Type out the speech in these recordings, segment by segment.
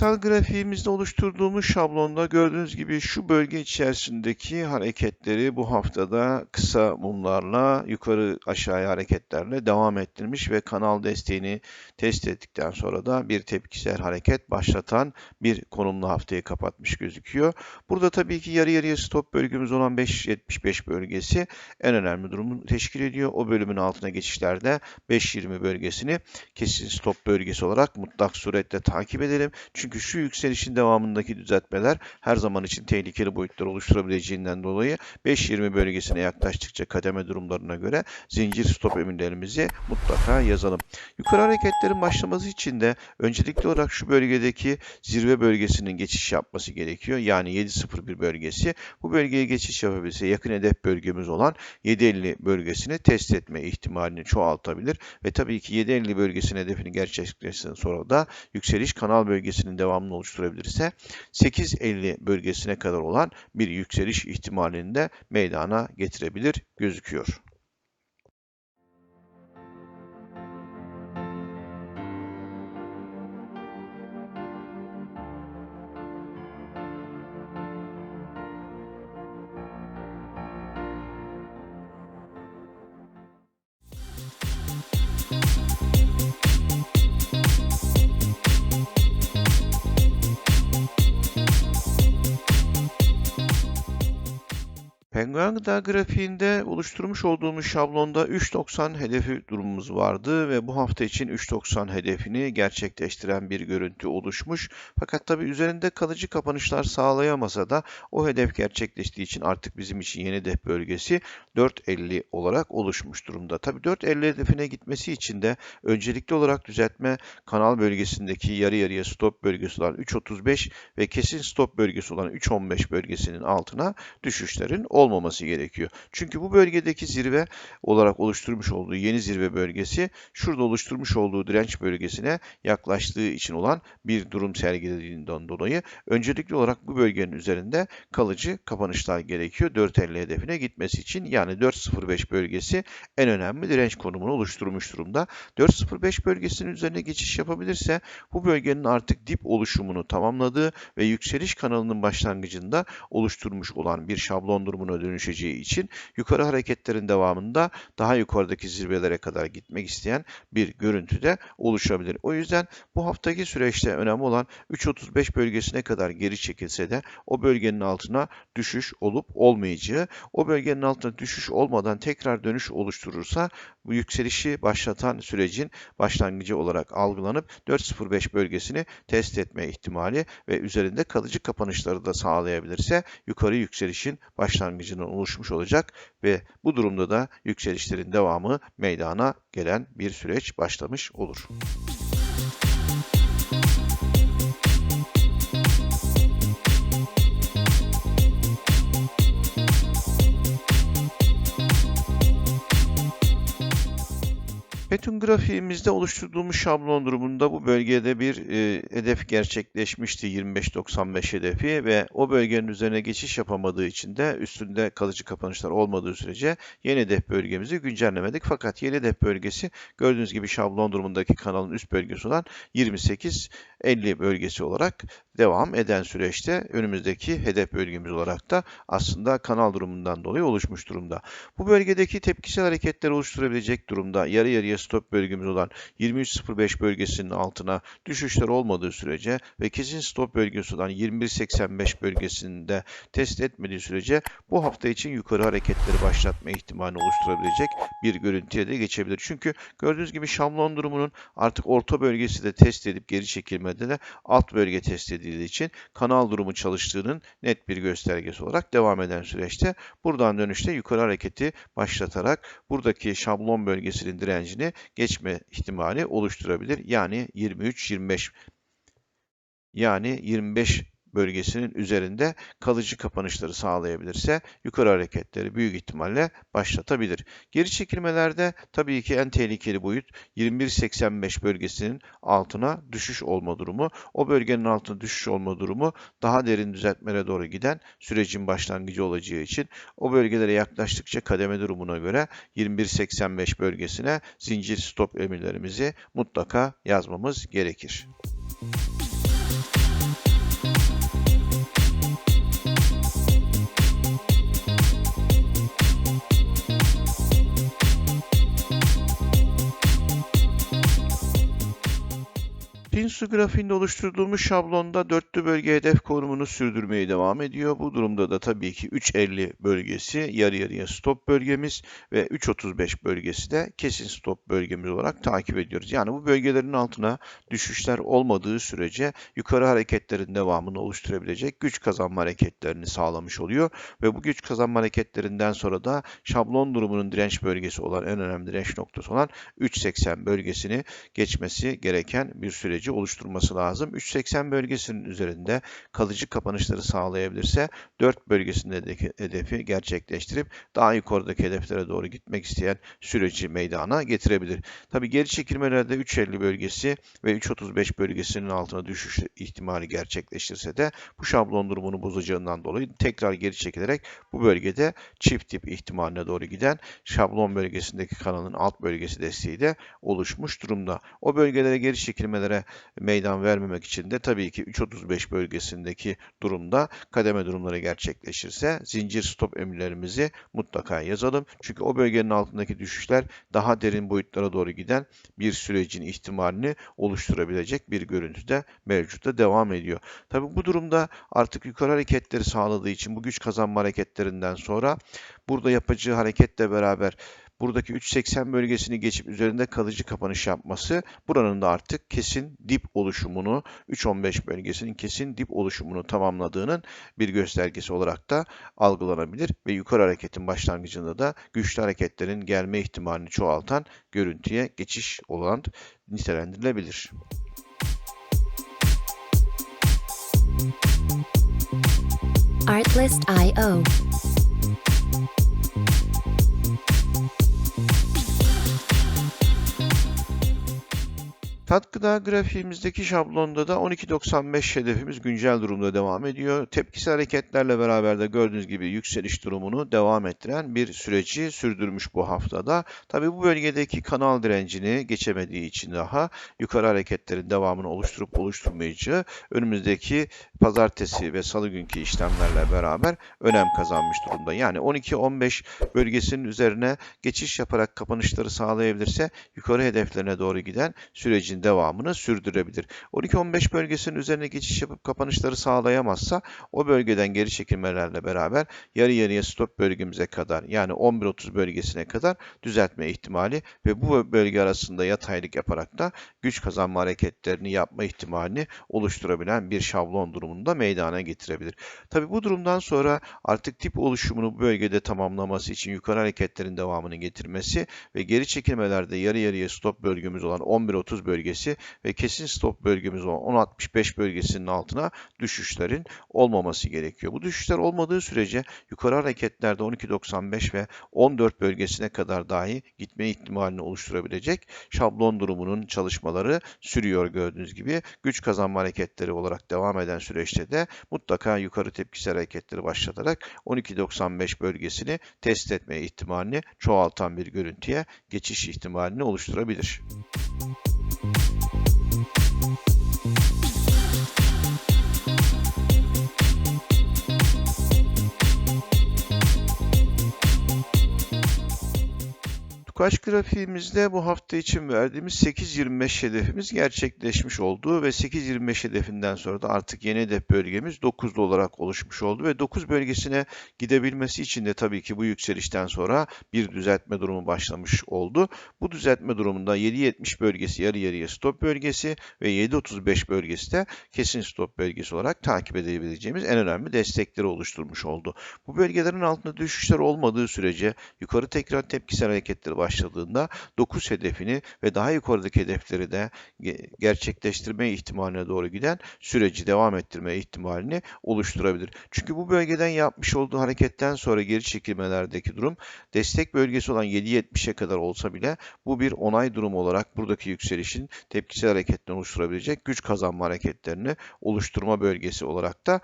Kristal grafiğimizde oluşturduğumuz şablonda gördüğünüz gibi şu bölge içerisindeki hareketleri bu haftada kısa mumlarla yukarı aşağıya hareketlerle devam ettirmiş ve kanal desteğini test ettikten sonra da bir tepkisel hareket başlatan bir konumlu haftayı kapatmış gözüküyor. Burada tabii ki yarı yarıya stop bölgemiz olan 5.75 bölgesi en önemli durumu teşkil ediyor. O bölümün altına geçişlerde 5.20 bölgesini kesin stop bölgesi olarak mutlak suretle takip edelim. Çünkü şu yükselişin devamındaki düzeltmeler her zaman için tehlikeli boyutlar oluşturabileceğinden dolayı 5.20 bölgesine yaklaştıkça kademe durumlarına göre zincir stop emirlerimizi mutlaka yazalım. Yukarı hareketlerin başlaması için de öncelikli olarak şu bölgedeki zirve bölgesinin geçiş yapması gerekiyor. Yani 7.01 bölgesi. Bu bölgeye geçiş yapabilse yakın hedef bölgemiz olan 7.50 bölgesini test etme ihtimalini çoğaltabilir ve tabii ki 7.50 bölgesinin hedefini gerçekleştikten sonra da yükseliş kanal bölgesinin devamını oluşturabilirse 8.50 bölgesine kadar olan bir yükseliş ihtimalini de meydana getirebilir gözüküyor. Gıda grafiğinde oluşturmuş olduğumuz şablonda 3.90 hedefi durumumuz vardı ve bu hafta için 3.90 hedefini gerçekleştiren bir görüntü oluşmuş. Fakat tabi üzerinde kalıcı kapanışlar sağlayamasa da o hedef gerçekleştiği için artık bizim için yeni hedef bölgesi 4.50 olarak oluşmuş durumda. Tabi 4.50 hedefine gitmesi için de öncelikli olarak düzeltme kanal bölgesindeki yarı yarıya stop bölgesi olan 3.35 ve kesin stop bölgesi olan 3.15 bölgesinin altına düşüşlerin olmaması gerekiyor. Çünkü bu bölgedeki zirve olarak oluşturmuş olduğu yeni zirve bölgesi şurada oluşturmuş olduğu direnç bölgesine yaklaştığı için olan bir durum sergilediğinden dolayı öncelikli olarak bu bölgenin üzerinde kalıcı kapanışlar gerekiyor 4.50 hedefine gitmesi için. Yani 4.05 bölgesi en önemli direnç konumunu oluşturmuş durumda. 4.05 bölgesinin üzerine geçiş yapabilirse bu bölgenin artık dip oluşumunu tamamladığı ve yükseliş kanalının başlangıcında oluşturmuş olan bir şablon durumuna dönüşeceği için yukarı hareketlerin devamında daha yukarıdaki zirvelere kadar gitmek isteyen bir görüntü de oluşabilir. O yüzden bu haftaki süreçte önemli olan 3.35 bölgesine kadar geri çekilse de o bölgenin altına düşüş olup olmayacağı, o bölgenin altına düşüş olmadan tekrar dönüş oluşturursa bu yükselişi başlatan sürecin başlangıcı olarak algılanıp 4.05 bölgesini test etme ihtimali ve üzerinde kalıcı kapanışları da sağlayabilirse yukarı yükselişin başlangıcı başlangıcından oluşmuş olacak ve bu durumda da yükselişlerin devamı meydana gelen bir süreç başlamış olur. Petun grafiğimizde oluşturduğumuz şablon durumunda bu bölgede bir e, hedef gerçekleşmişti 25.95 hedefi ve o bölgenin üzerine geçiş yapamadığı için de üstünde kalıcı kapanışlar olmadığı sürece yeni hedef bölgemizi güncellemedik. Fakat yeni hedef bölgesi gördüğünüz gibi şablon durumundaki kanalın üst bölgesi olan 28.50 bölgesi olarak devam eden süreçte önümüzdeki hedef bölgemiz olarak da aslında kanal durumundan dolayı oluşmuş durumda. Bu bölgedeki tepkisel hareketler oluşturabilecek durumda yarı yarıya stop bölgemiz olan 23.05 bölgesinin altına düşüşler olmadığı sürece ve kesin stop bölgesi olan 21.85 bölgesinde test etmediği sürece bu hafta için yukarı hareketleri başlatma ihtimali oluşturabilecek bir görüntüye de geçebilir. Çünkü gördüğünüz gibi şablon durumunun artık orta bölgesi de test edip geri çekilmede de alt bölge test edildiği için kanal durumu çalıştığının net bir göstergesi olarak devam eden süreçte buradan dönüşte yukarı hareketi başlatarak buradaki şablon bölgesinin direncini geçme ihtimali oluşturabilir. Yani 23-25 yani 25 bölgesinin üzerinde kalıcı kapanışları sağlayabilirse yukarı hareketleri büyük ihtimalle başlatabilir. Geri çekilmelerde tabii ki en tehlikeli boyut 21.85 bölgesinin altına düşüş olma durumu. O bölgenin altına düşüş olma durumu daha derin düzeltmelere doğru giden sürecin başlangıcı olacağı için o bölgelere yaklaştıkça kademe durumuna göre 21.85 bölgesine zincir stop emirlerimizi mutlaka yazmamız gerekir. Pinsu grafiğinde oluşturulmuş şablonda dörtlü bölge hedef konumunu sürdürmeye devam ediyor. Bu durumda da tabii ki 3.50 bölgesi yarı yarıya stop bölgemiz ve 3.35 bölgesi de kesin stop bölgemiz olarak takip ediyoruz. Yani bu bölgelerin altına düşüşler olmadığı sürece yukarı hareketlerin devamını oluşturabilecek güç kazanma hareketlerini sağlamış oluyor. Ve bu güç kazanma hareketlerinden sonra da şablon durumunun direnç bölgesi olan en önemli direnç noktası olan 3.80 bölgesini geçmesi gereken bir süreci oluşturması lazım. 3.80 bölgesinin üzerinde kalıcı kapanışları sağlayabilirse 4 bölgesindeki hedefi gerçekleştirip daha yukarıdaki hedeflere doğru gitmek isteyen süreci meydana getirebilir. Tabi geri çekilmelerde 3.50 bölgesi ve 3.35 bölgesinin altına düşüş ihtimali gerçekleşirse de bu şablon durumunu bozacağından dolayı tekrar geri çekilerek bu bölgede çift tip ihtimaline doğru giden şablon bölgesindeki kanalın alt bölgesi desteği de oluşmuş durumda. O bölgelere geri çekilmelere meydan vermemek için de tabii ki 3.35 bölgesindeki durumda kademe durumları gerçekleşirse zincir stop emirlerimizi mutlaka yazalım. Çünkü o bölgenin altındaki düşüşler daha derin boyutlara doğru giden bir sürecin ihtimalini oluşturabilecek bir görüntüde mevcutta devam ediyor. Tabii bu durumda artık yukarı hareketleri sağladığı için bu güç kazanma hareketlerinden sonra burada yapacağı hareketle beraber buradaki 3.80 bölgesini geçip üzerinde kalıcı kapanış yapması buranın da artık kesin dip oluşumunu 3.15 bölgesinin kesin dip oluşumunu tamamladığının bir göstergesi olarak da algılanabilir ve yukarı hareketin başlangıcında da güçlü hareketlerin gelme ihtimalini çoğaltan görüntüye geçiş olan nitelendirilebilir. Artlist.io Tat gıda grafiğimizdeki şablonda da 12.95 hedefimiz güncel durumda devam ediyor. Tepkisel hareketlerle beraber de gördüğünüz gibi yükseliş durumunu devam ettiren bir süreci sürdürmüş bu haftada. Tabi bu bölgedeki kanal direncini geçemediği için daha yukarı hareketlerin devamını oluşturup oluşturmayacağı önümüzdeki pazartesi ve salı günkü işlemlerle beraber önem kazanmış durumda. Yani 12-15 bölgesinin üzerine geçiş yaparak kapanışları sağlayabilirse yukarı hedeflerine doğru giden sürecin devamını sürdürebilir. 12-15 bölgesinin üzerine geçiş yapıp kapanışları sağlayamazsa o bölgeden geri çekilmelerle beraber yarı yarıya stop bölgemize kadar yani 11-30 bölgesine kadar düzeltme ihtimali ve bu bölge arasında yataylık yaparak da güç kazanma hareketlerini yapma ihtimalini oluşturabilen bir şablon durumunda meydana getirebilir. Tabi bu durumdan sonra artık tip oluşumunu bu bölgede tamamlaması için yukarı hareketlerin devamını getirmesi ve geri çekilmelerde yarı yarıya stop bölgemiz olan 11-30 bölgesi bölgesi ve kesin stop bölgemiz olan 10.65 bölgesinin altına düşüşlerin olmaması gerekiyor. Bu düşüşler olmadığı sürece yukarı hareketlerde 12.95 ve 14 bölgesine kadar dahi gitme ihtimalini oluşturabilecek şablon durumunun çalışmaları sürüyor gördüğünüz gibi. Güç kazanma hareketleri olarak devam eden süreçte de mutlaka yukarı tepkisel hareketleri başlatarak 12.95 bölgesini test etme ihtimalini çoğaltan bir görüntüye geçiş ihtimalini oluşturabilir. Tukaş grafiğimizde bu hafta için verdiğimiz 8.25 hedefimiz gerçekleşmiş oldu ve 8.25 hedefinden sonra da artık yeni hedef bölgemiz 9'lu olarak oluşmuş oldu ve 9 bölgesine gidebilmesi için de tabii ki bu yükselişten sonra bir düzeltme durumu başlamış oldu. Bu düzeltme durumunda 7.70 bölgesi yarı yarıya stop bölgesi ve 7.35 bölgesi de kesin stop bölgesi olarak takip edebileceğimiz en önemli destekleri oluşturmuş oldu. Bu bölgelerin altında düşüşler olmadığı sürece yukarı tekrar tepkisel hareketleri başlayacak başladığında 9 hedefini ve daha yukarıdaki hedefleri de ge- gerçekleştirme ihtimaline doğru giden süreci devam ettirme ihtimalini oluşturabilir. Çünkü bu bölgeden yapmış olduğu hareketten sonra geri çekilmelerdeki durum destek bölgesi olan 7.70'e kadar olsa bile bu bir onay durumu olarak buradaki yükselişin tepkisel hareketten oluşturabilecek güç kazanma hareketlerini oluşturma bölgesi olarak da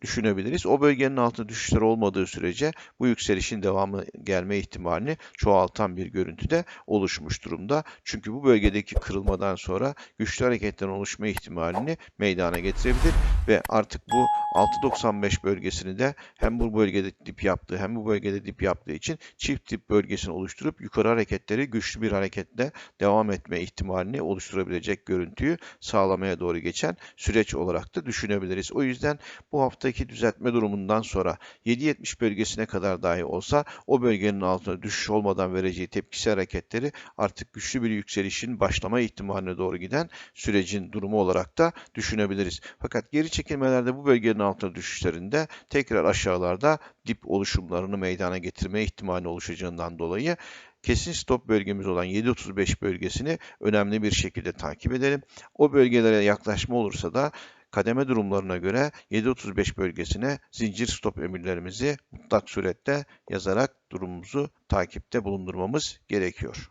düşünebiliriz. O bölgenin altında düşüşler olmadığı sürece bu yükselişin devamı gelme ihtimalini çoğaltan bir görüntüde oluşmuş durumda. Çünkü bu bölgedeki kırılmadan sonra güçlü hareketlerin oluşma ihtimalini meydana getirebilir ve artık bu 6.95 bölgesini de hem bu bölgede dip yaptığı hem bu bölgede dip yaptığı için çift dip bölgesini oluşturup yukarı hareketleri güçlü bir hareketle devam etme ihtimalini oluşturabilecek görüntüyü sağlamaya doğru geçen süreç olarak da düşünebiliriz. O yüzden bu haftaki düzeltme durumundan sonra 7.70 bölgesine kadar dahi olsa o bölgenin altına düşüş olmadan vereceği tepkisi hareketleri artık güçlü bir yükselişin başlama ihtimaline doğru giden sürecin durumu olarak da düşünebiliriz. Fakat geri çekilmelerde bu bölgenin altına düşüşlerinde tekrar aşağılarda dip oluşumlarını meydana getirme ihtimali oluşacağından dolayı kesin stop bölgemiz olan 7.35 bölgesini önemli bir şekilde takip edelim. O bölgelere yaklaşma olursa da kademe durumlarına göre 7.35 bölgesine zincir stop emirlerimizi mutlak surette yazarak durumumuzu takipte bulundurmamız gerekiyor.